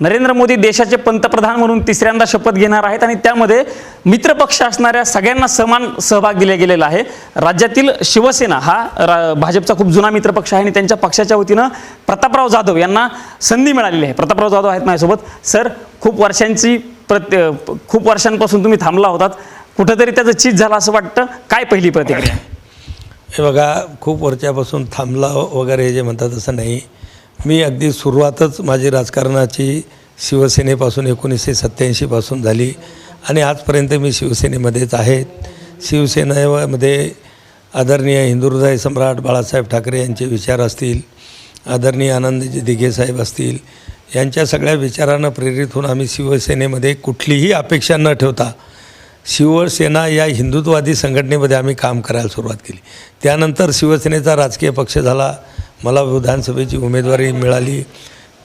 नरेंद्र मोदी देशाचे पंतप्रधान म्हणून तिसऱ्यांदा शपथ घेणार आहेत आणि त्यामध्ये मित्रपक्ष असणाऱ्या सगळ्यांना समान सहभाग दिला गेलेला आहे. राज्यातील शिवसेना हा रा- भाजपचा खूप जुना मित्रपक्ष आहे आणि त्यांच्या पक्षाच्या वतीनं प्रतापराव जाधव यांना संधी मिळालेली आहे. प्रतापराव जाधव आहेत माझ्यासोबत. सर खूप वर्षांची प्रत खूप वर्षांपासून तुम्ही थांबला होतात. कुठंतरी त्याचं चीज झालं असं वाटतं? काय पहिली प्रतिक्रिया? हे बघा खूप वर्षापासून थांबला वगैरे जे म्हणतात तसं नाही. मी अगदी सुरुवातच माझी राजकारणाची शिवसेनेपासून एकोणीसशे सत्त्याऐंशीपासून झाली आणि आजपर्यंत मी शिवसेनेमध्येच आहेत शिवसेनेमध्ये आदरणीय हिंदुहृदय सम्राट बाळासाहेब ठाकरे यांचे विचार असतील आदरणीय आनंदजी दिघे साहेब असतील यांच्या सगळ्या विचारांना प्रेरित होऊन आम्ही शिवसेनेमध्ये कुठलीही अपेक्षा न ठेवता शिवसेना या हिंदुत्ववादी संघटनेमध्ये आम्ही काम करायला सुरुवात केली. त्यानंतर शिवसेनेचा राजकीय पक्ष झाला मला विधानसभेची उमेदवारी मिळाली.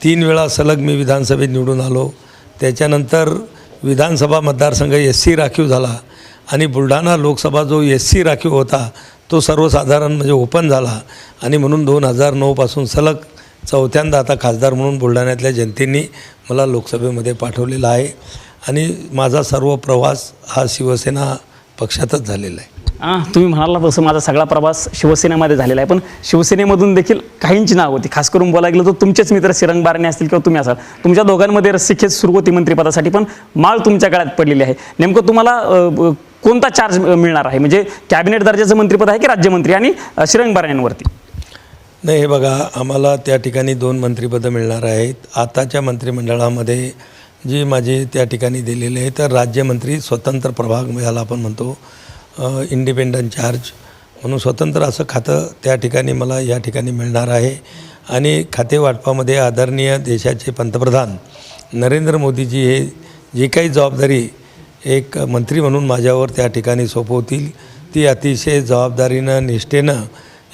तीन वेळा सलग मी विधानसभेत निवडून आलो. त्याच्यानंतर विधानसभा मतदारसंघ एस सी राखीव झाला आणि बुलढाणा लोकसभा जो एस सी राखीव होता तो सर्वसाधारण म्हणजे ओपन झाला आणि म्हणून दोन हजार नऊपासून सलग चौथ्यांदा आता खासदार म्हणून बुलढाण्यातल्या जनतेने मला लोकसभेमध्ये पाठवलेला आहे. आणि माझा सर्व प्रवास हा शिवसेना पक्षातच झालेला आहे. हां तुम्ही म्हणाला तसं माझा सगळा प्रवास शिवसेनेमध्ये झालेला आहे. पण शिवसेनेमधून देखील काहींची नाव होती. खास करून बोलायला गेलं तर तुमचेच मित्र सिरंग बारणे असतील किंवा तुम्ही असाल. तुमच्या दोघांमध्ये रस्सीखेच सुरू होती मंत्रिपदासाठी पण माळ तुमच्या काळात पडलेली आहे. नेमकं तुम्हाला कोणता चार्ज मिळणार आहे? म्हणजे कॅबिनेट दर्जाचं मंत्रिपद आहे की राज्यमंत्री आणि अ, श्रीरंग बारण्यांवरती? नाही हे बघा आम्हाला त्या ठिकाणी दोन मंत्रिपदं मिळणार आहेत. आताच्या मंत्रिमंडळामध्ये जी माझी त्या ठिकाणी दिलेली आहे तर राज्यमंत्री स्वतंत्र प्रभाग याला आपण म्हणतो. इंडिपेंडंट चार्ज म्हणून स्वतंत्र असं खातं त्या ठिकाणी मला या ठिकाणी मिळणार आहे. आणि खाते वाटपामध्ये आदरणीय देशाचे पंतप्रधान नरेंद्र मोदीजी हे जी काही जबाबदारी एक मंत्री म्हणून माझ्यावर त्या ठिकाणी सोपवतील ती अतिशय जबाबदारीनं निष्ठेनं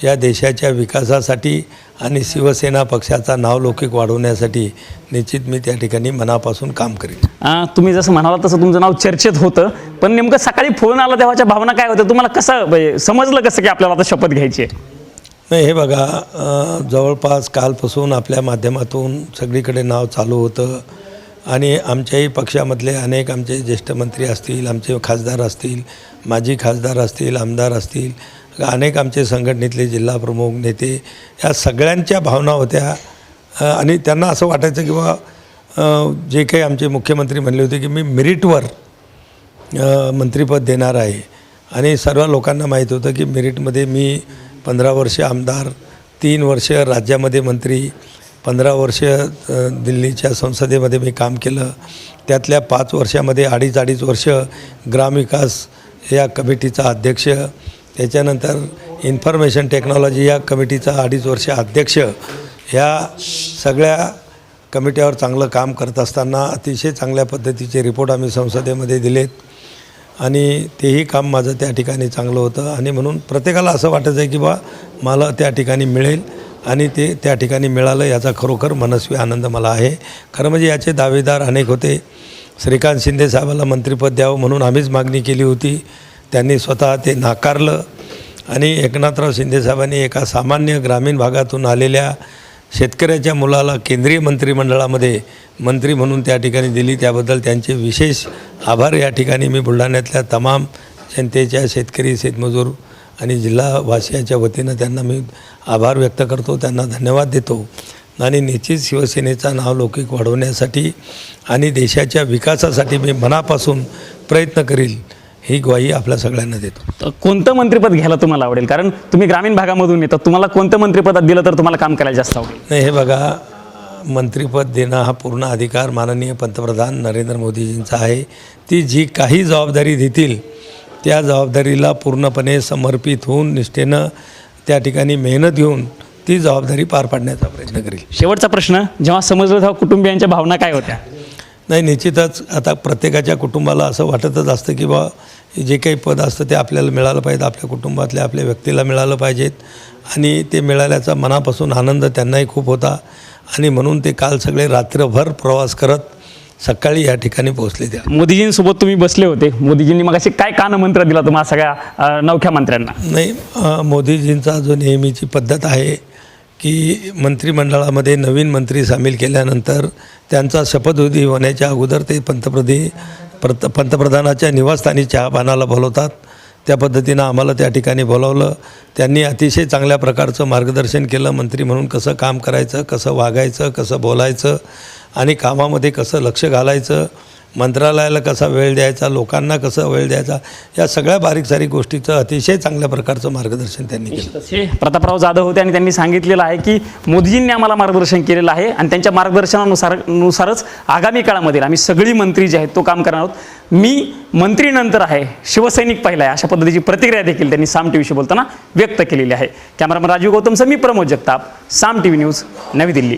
या देशाच्या विकासासाठी आणि शिवसेना पक्षाचा नावलौकिक वाढवण्यासाठी निश्चित मी त्या ठिकाणी मनापासून काम करेन. तुम्ही जसं म्हणाला तसं तुमचं नाव चर्चेत होतं पण नेमकं सकाळी फोन आला तेव्हाच्या भावना काय होत्या? तुम्हाला कसं म्हणजे समजलं कसं की आपल्याला आता शपथ घ्यायची आहे? नाही हे बघा जवळपास कालपासून आपल्या माध्यमातून सगळीकडे नाव चालू होतं. आणि आमच्याही पक्षामधले अनेक आमचे ज्येष्ठ मंत्री असतील आमचे खासदार असतील माजी खासदार असतील आमदार असतील अनेक आमचे संघटनेतले जिल्हाप्रमुख नेते या सगळ्यांच्या भावना होत्या. आणि त्यांना असं वाटायचं की बा जे काही आमचे मुख्यमंत्री म्हणले होते की मी मेरिटवर मंत्रीपद मंत्रिपद देणार आहे. आणि सर्व लोकांना माहीत होतं की मेरिटमध्ये मी पंधरा वर्ष आमदार तीन वर्ष राज्यामध्ये मंत्री पंधरा वर्ष दिल्लीच्या संसदेमध्ये मी काम केलं. त्यातल्या पाच वर्षामध्ये अडीच अडीच वर्ष ग्रामविकास या कमिटीचा अध्यक्ष त्याच्यानंतर इन्फॉर्मेशन टेक्नॉलॉजी या कमिटीचा अडीच वर्ष अध्यक्ष ह्या सगळ्या कमिट्यावर चांगलं काम करत असताना अतिशय चांगल्या पद्धतीचे रिपोर्ट आम्ही संसदेमध्ये दिलेत. आणि तेही काम माझं त्या ठिकाणी चांगलं होतं. आणि म्हणून प्रत्येकाला असं वाटायचं आहे की बा मला त्या ठिकाणी मिळेल आणि ते त्या ठिकाणी मिळालं याचा खरोखर मनस्वी आनंद मला आहे. खरं म्हणजे याचे दावेदार अनेक होते. श्रीकांत शिंदे साहेबाला मंत्रिपद द्यावं म्हणून आम्हीच मागणी केली होती. त्यांनी स्वतः ते नाकारलं. आणि एकनाथराव शिंदेसाहेबांनी एका सामान्य ग्रामीण भागातून आलेल्या शेतकऱ्याच्या मुलाला केंद्रीय मंत्रिमंडळामध्ये मंत्री म्हणून त्या ठिकाणी दिली. त्याबद्दल त्यांचे विशेष आभार या ठिकाणी मी बुलढाण्यातल्या तमाम जनतेच्या शेतकरी शेतमजूर आणि जिल्हावासियाच्या वतीनं त्यांना मी आभार व्यक्त करतो. त्यांना धन्यवाद देतो. आणि निश्चित शिवसेनेचा नावलौकिक वाढवण्यासाठी आणि देशाच्या विकासासाठी मी मनापासून प्रयत्न करील. ही ग्वाही आपल्या सगळ्यांना देतो. तर कोणतं मंत्रिपद घ्यायला तुम्हाला आवडेल? कारण तुम्ही ग्रामीण भागामधून येतात तुम्हाला कोणतं मंत्रिपद दिलं तर तुम्हाला काम करायला जास्त आवडेल? नाही हे बघा मंत्रिपद देणं हा पूर्ण अधिकार माननीय पंतप्रधान नरेंद्र मोदीजींचा आहे. ती जी काही जबाबदारी देतील त्या जबाबदारीला पूर्णपणे समर्पित होऊन निष्ठेनं त्या ठिकाणी मेहनत घेऊन ती जबाबदारी पार पाडण्याचा प्रयत्न करेल. शेवटचा प्रश्न जेव्हा समजलं तेव्हा कुटुंबियांच्या भावना काय होत्या? नाही निश्चितच आता प्रत्येकाच्या कुटुंबाला असं वाटतच असतं की बा जे काही पद असतं ते आपल्याला मिळालं पाहिजे आपल्या कुटुंबातल्या आपल्या व्यक्तीला मिळालं पाहिजेत. आणि ते मिळाल्याचा मनापासून आनंद त्यांनाही खूप होता. आणि म्हणून ते काल सगळे रात्रभर प्रवास करत सकाळी या ठिकाणी पोहोचले त्या. मोदीजींसोबत तुम्ही बसले होते. मोदीजींनी मग असे काय कान मंत्र दिला तुम्हाला सगळ्या नवख्या मंत्र्यांना? नाही मोदीजींचा जो नेहमीची पद्धत आहे की मंत्रिमंडळामध्ये नवीन मंत्री सामील केल्यानंतर त्यांचा शपथविधी होण्याच्या अगोदर ते पंतप्रधी प्रत पंतप्रधानाच्या निवासस्थानी चहापानाला बोलवतात. त्या पद्धतीनं आम्हाला त्या ठिकाणी बोलावलं. त्यांनी अतिशय चांगल्या प्रकारचं मार्गदर्शन केलं. मंत्री म्हणून कसं काम करायचं कसं वागायचं कसं बोलायचं आणि कामामध्ये कसं लक्ष घालायचं मंत्रालयाला कसा वेळ द्यायचा लोकांना कसं वेळ द्यायचा या सगळ्या बारीक सारीक गोष्टीचं अतिशय चांगल्या प्रकारचं मार्गदर्शन त्यांनी केलं. हे प्रतापराव जाधव होते आणि त्यांनी सांगितलेलं आहे की मोदीजींनी आम्हाला मार्गदर्शन केलेलं आहे आणि त्यांच्या मार्गदर्शनानुसार नुसारच आगामी काळामध्ये आम्ही सगळी मंत्री जे आहेत तो काम करणार आहोत. मी मंत्रीनंतर आहे शिवसैनिक पहिला आहे अशा पद्धतीची प्रतिक्रिया देखील त्यांनी साम टी व्हीशी बोलताना व्यक्त केलेली आहे. कॅमेरामन राजीव गौतमचं मी Pramod Jagtap Saam T V news Navi Delhi.